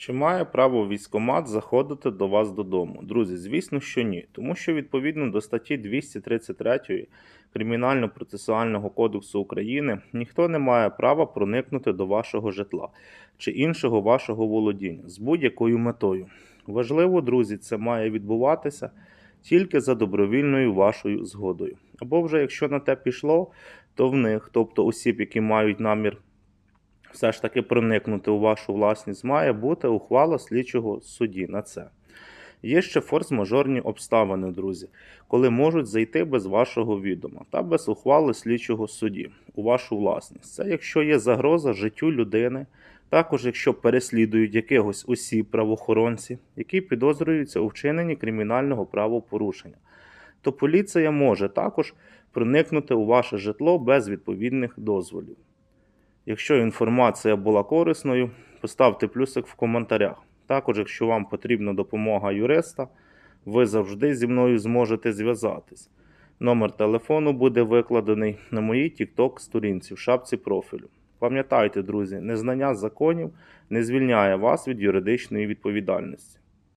Чи має право військомат заходити до вас додому? Друзі, звісно, що ні. Тому що відповідно до статті 233 Кримінально-процесуального кодексу України ніхто не має права проникнути до вашого житла чи іншого вашого володіння з будь-якою метою. Важливо, друзі, це має відбуватися тільки за добровільною вашою згодою. Або вже якщо на те пішло, то в них, тобто осіб, які мають намір все ж таки проникнути у вашу власність, має бути ухвала слідчого судді на це. Є ще форс-мажорні обставини, друзі, коли можуть зайти без вашого відома та без ухвали слідчого судді у вашу власність. Це якщо є загроза життю людини, також якщо переслідують якихось осіб правоохоронці, які підозрюються у вчиненні кримінального правопорушення, то поліція може також проникнути у ваше житло без відповідних дозволів. Якщо інформація була корисною, поставте плюсик в коментарях. Також, якщо вам потрібна допомога юриста, ви завжди зі мною зможете зв'язатись. Номер телефону буде викладений на моїй TikTok сторінці в шапці профілю. Пам'ятайте, друзі, незнання законів не звільняє вас від юридичної відповідальності.